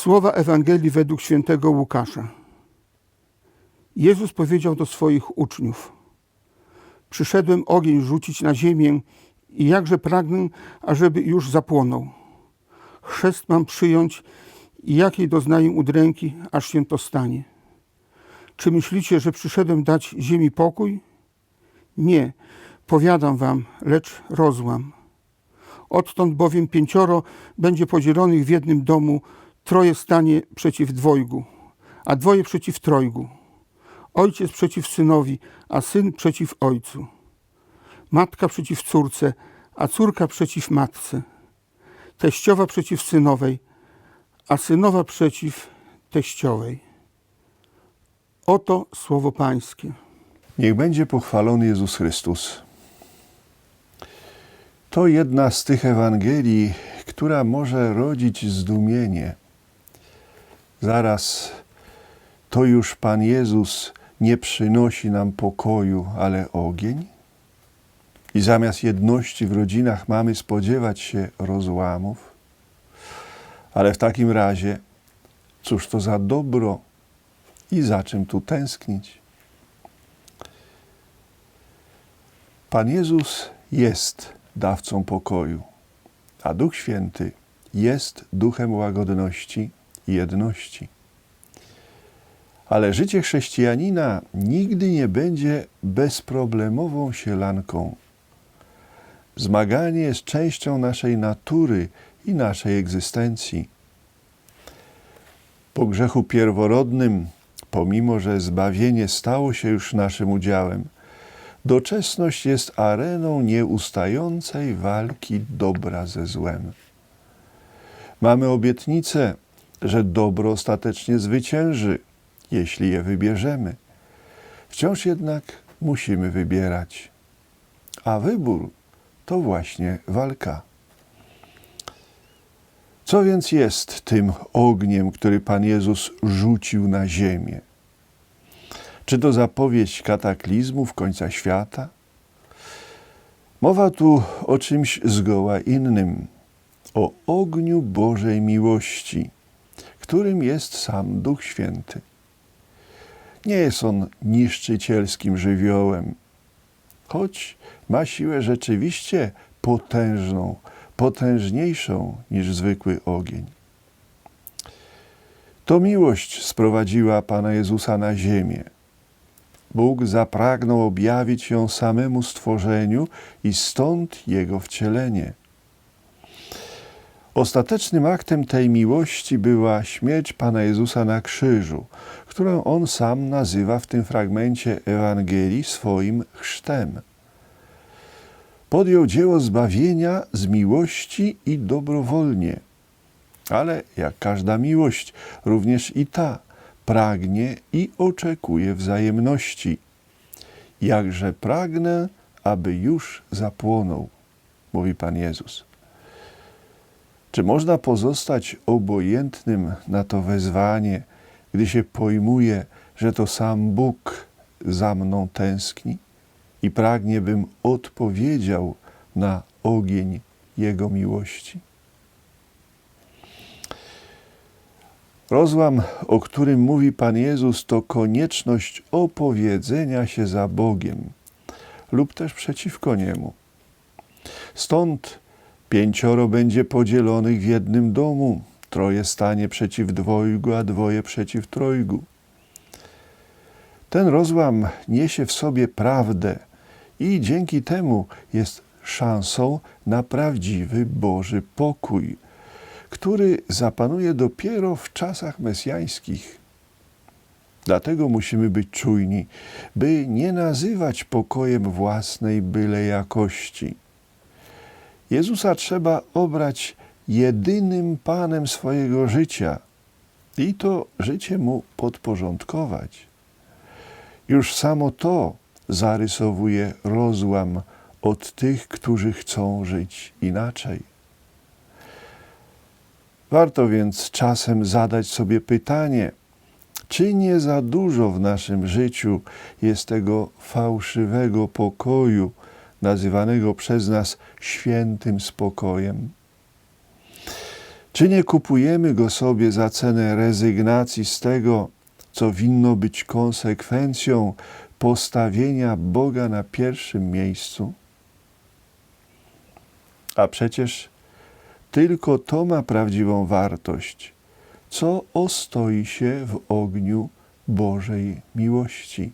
Słowa Ewangelii według świętego Łukasza. Jezus powiedział do swoich uczniów: Przyszedłem ogień rzucić na ziemię i jakże pragnę, ażeby już zapłonął. Chrzest mam przyjąć i jakiej doznaję udręki, aż się to stanie. Czy myślicie, że przyszedłem dać ziemi pokój? Nie, powiadam wam, lecz rozłam. Odtąd bowiem pięcioro będzie podzielonych w jednym domu, troje stanie przeciw dwojgu, a dwoje przeciw trojgu. Ojciec przeciw synowi, a syn przeciw ojcu. Matka przeciw córce, a córka przeciw matce. Teściowa przeciw synowej, a synowa przeciw teściowej. Oto słowo Pańskie. Niech będzie pochwalony Jezus Chrystus. To jedna z tych Ewangelii, która może rodzić zdumienie. Zaraz to już Pan Jezus nie przynosi nam pokoju, ale ogień? I zamiast jedności w rodzinach mamy spodziewać się rozłamów? Ale w takim razie, cóż to za dobro i za czym tu tęsknić? Pan Jezus jest dawcą pokoju, a Duch Święty jest duchem łagodności jedności. Ale życie chrześcijanina nigdy nie będzie bezproblemową sielanką. Zmaganie jest częścią naszej natury i naszej egzystencji. Po grzechu pierworodnym, pomimo że zbawienie stało się już naszym udziałem, doczesność jest areną nieustającej walki dobra ze złem. Mamy obietnicę, że dobro ostatecznie zwycięży, jeśli je wybierzemy. Wciąż jednak musimy wybierać, a wybór to właśnie walka. Co więc jest tym ogniem, który Pan Jezus rzucił na ziemię? Czy to zapowiedź kataklizmów końca świata? Mowa tu o czymś zgoła innym, o ogniu Bożej miłości, którym jest sam Duch Święty. Nie jest on niszczycielskim żywiołem, choć ma siłę rzeczywiście potężną, potężniejszą niż zwykły ogień. To miłość sprowadziła Pana Jezusa na ziemię. Bóg zapragnął objawić ją samemu stworzeniu i stąd jego wcielenie. Ostatecznym aktem tej miłości była śmierć Pana Jezusa na krzyżu, którą on sam nazywa w tym fragmencie Ewangelii swoim chrztem. Podjął dzieło zbawienia z miłości i dobrowolnie. Ale jak każda miłość, również i ta pragnie i oczekuje wzajemności. Jakże pragnę, aby już zapłonął, mówi Pan Jezus. Czy można pozostać obojętnym na to wezwanie, gdy się pojmuje, że to sam Bóg za mną tęskni i pragnie, bym odpowiedział na ogień Jego miłości? Rozłam, o którym mówi Pan Jezus, to konieczność opowiedzenia się za Bogiem lub też przeciwko Niemu. Stąd pięcioro będzie podzielonych w jednym domu, troje stanie przeciw dwojgu, a dwoje przeciw trojgu. Ten rozłam niesie w sobie prawdę i dzięki temu jest szansą na prawdziwy Boży pokój który zapanuje dopiero w czasach mesjańskich. Dlatego musimy być czujni, by nie nazywać pokojem własnej byle jakości. Jezusa trzeba obrać jedynym Panem swojego życia i to życie Mu podporządkować. Już samo to zarysowuje rozłam od tych, którzy chcą żyć inaczej. Warto więc czasem zadać sobie pytanie, czy nie za dużo w naszym życiu jest tego fałszywego pokoju, nazywanego przez nas świętym spokojem? Czy nie kupujemy go sobie za cenę rezygnacji z tego, co winno być konsekwencją postawienia Boga na pierwszym miejscu? A przecież tylko to ma prawdziwą wartość, co ostoi się w ogniu Bożej miłości.